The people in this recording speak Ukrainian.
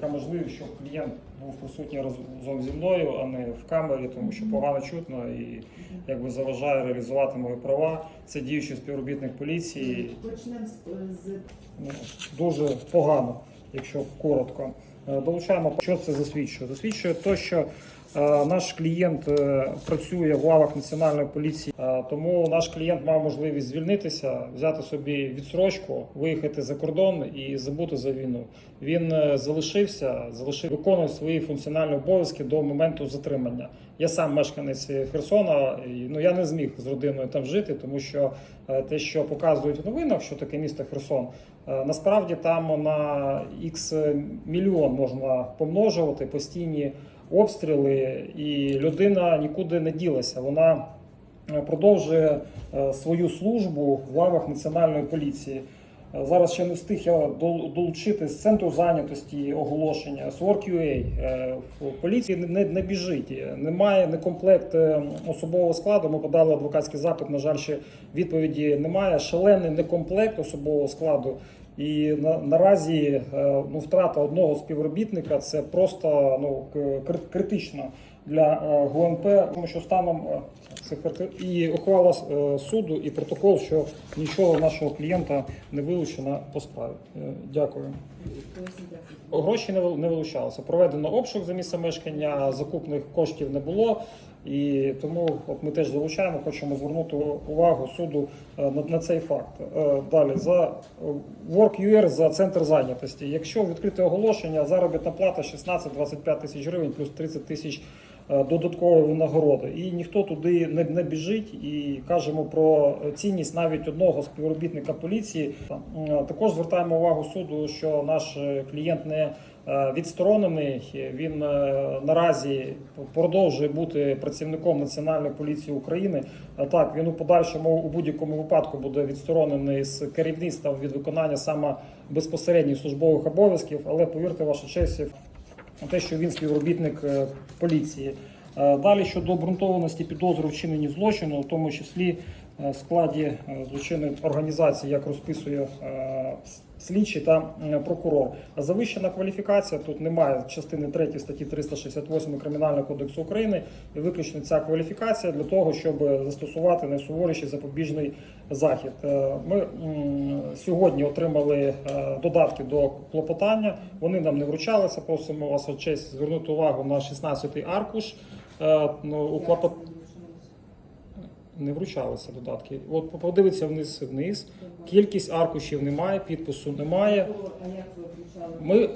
така можливість, щоб клієнт був присутній разом зі мною, а не в камері, тому що погано чутно і якби заважає реалізувати мої права. Це діючий співробітник поліції. Почнемо з, Ну, дуже погано, якщо коротко. Е, Долучаємо, що це засвідчує? Засвідчує те, що наш клієнт е, працює в лавах національної поліції, е, тому наш клієнт мав можливість звільнитися, взяти собі відсрочку, виїхати за кордон і забути за війну. Він е, залишився, залишив виконує свої функціональні обов'язки до моменту затримання. Я сам мешканець Херсона, і ну я не зміг з родиною там жити, тому що е, те, що показують в новинах, що таке місто Херсон, е, насправді там на х мільйон можна помножувати постійні обстріли, і людина нікуди не ділася. Вона е, продовжує е, свою службу в лавах національної поліції. Е, Зараз ще не встиг я долучити з центру зайнятості оголошення з Work.ua. В поліції не, не біжить, немає не комплект особового складу. Ми подали адвокатський запит. На жаль, ще відповіді немає. Шалений некомплект особового складу. І на, наразі е, ну, втрата одного співробітника це просто ну, критично для е, ГУНП, тому що станом е, і ухвала суду, і протокол, що нічого нашого клієнта не вилучено по справі. Дякую. Гроші не вил- не вилучалися. Проведено обшук за місцем мешкання, закупних коштів не було. І тому от ми теж залучаємо, хочемо звернути увагу суду е, на, на цей факт. Е, Далі за е, WorkUR за центр зайнятості. Якщо відкрите оголошення, заробітна плата 16-25 тисяч гривень плюс 30 тисяч додаткової винагороди. І ніхто туди не, не біжить. І кажемо про цінність навіть одного співробітника поліції. Е, Також звертаємо увагу суду, що наш е, клієнт не е, відсторонений. Він е, наразі продовжує бути працівником Національної поліції України. Е, Так, він у подальшому у будь-якому випадку буде відсторонений з керівництва від виконання саме безпосередніх службових обов'язків, але повірте, ваша честь, те, що він співробітник е, поліції. Е, Далі щодо обґрунтованості підозри вчинені злочину, в тому числі складі е, злочинної організації, як розписує е, слідчий та е, прокурор. А Завищена кваліфікація тут немає частини 3 статті 368 Кримінального кодексу України і виключно ця кваліфікація для того, щоб застосувати найсуворіший запобіжний захід. Е, Ми сьогодні отримали е, додатки до клопотання. Вони нам не вручалися. Просимо вас честь звернути увагу на 16-й аркуш. Е, ну, У клопот... Не вручалися додатки. От подивиться вниз вниз. Кількість аркушів немає, підпису немає. А як ви включали Ми-